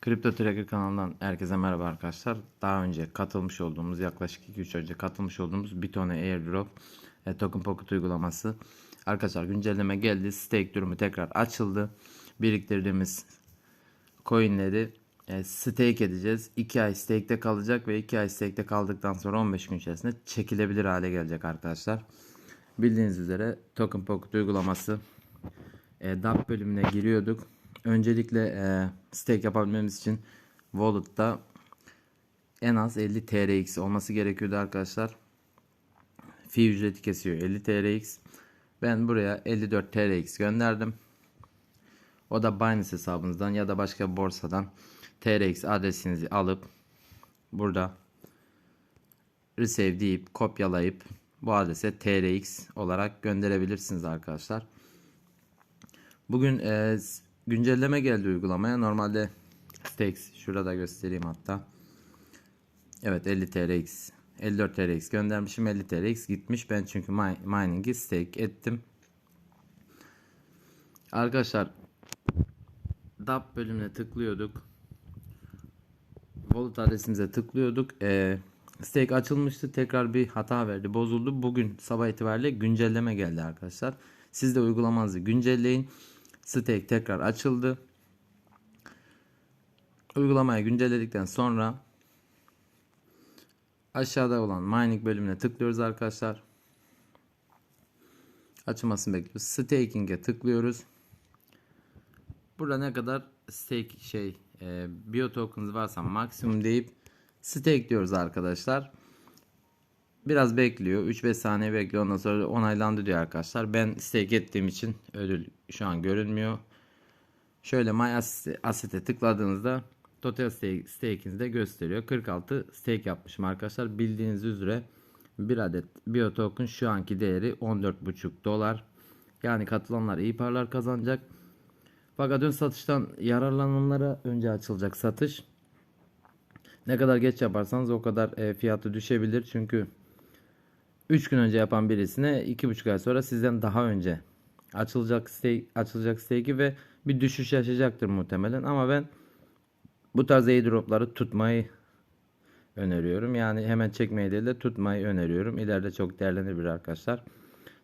Kripto Tracker kanalından herkese merhaba arkadaşlar. Daha önce katılmış olduğumuz yaklaşık 2-3 önce katılmış olduğumuz Bitone Airdrop e, Token Pocket uygulaması. Arkadaşlar güncelleme geldi. Stake durumu tekrar açıldı. Biriktirdiğimiz coinleri e, stake edeceğiz. 2 ay stake'te kalacak ve 2 ay stake'te kaldıktan sonra 15 gün içerisinde çekilebilir hale gelecek arkadaşlar. Bildiğiniz üzere Token Pocket uygulaması e, DApp bölümüne giriyorduk. Öncelikle e, stake yapabilmemiz için wallet'ta en az 50 TRX olması gerekiyordu arkadaşlar. Fee ücreti kesiyor 50 TRX. Ben buraya 54 TRX gönderdim. O da Binance hesabınızdan ya da başka borsadan TRX adresinizi alıp burada receive deyip kopyalayıp bu adrese TRX olarak gönderebilirsiniz arkadaşlar. Bugün e, güncelleme geldi uygulamaya. Normalde stakes şurada göstereyim hatta. Evet 50 TRX 54 TRX göndermişim 50 TRX gitmiş. Ben çünkü mining'i stake ettim. Arkadaşlar DApp bölümüne tıklıyorduk. Wallet adresimize tıklıyorduk. Ee, stake açılmıştı. Tekrar bir hata verdi. Bozuldu. Bugün sabah itibariyle güncelleme geldi arkadaşlar. Siz de uygulamanızı güncelleyin. Stake tekrar açıldı. Uygulamayı güncelledikten sonra aşağıda olan mining bölümüne tıklıyoruz arkadaşlar. Açılmasını bekliyoruz. Staking'e tıklıyoruz. Burada ne kadar stake şey e, bio varsa maksimum deyip stake diyoruz arkadaşlar. Biraz bekliyor. 3-5 saniye bekliyor. Ondan sonra onaylandı diyor arkadaşlar. Ben stake ettiğim için ödül şu an görünmüyor. Şöyle My Asset'e tıkladığınızda total stake, stake'inizi de gösteriyor. 46 stake yapmışım arkadaşlar. Bildiğiniz üzere bir adet bio token şu anki değeri 14,5 dolar. Yani katılanlar iyi paralar kazanacak. Fakat ön satıştan yararlananlara önce açılacak satış. Ne kadar geç yaparsanız o kadar e, fiyatı düşebilir. Çünkü 3 gün önce yapan birisine 2,5 ay sonra sizden daha önce açılacak stake, açılacak stake'i ve bir düşüş yaşayacaktır muhtemelen. Ama ben bu tarz airdropları tutmayı öneriyorum. Yani hemen çekmeyi değil de tutmayı öneriyorum. İleride çok değerlenebilir arkadaşlar.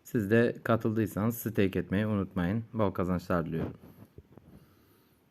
Siz de katıldıysanız stake etmeyi unutmayın. Bol kazançlar diliyorum.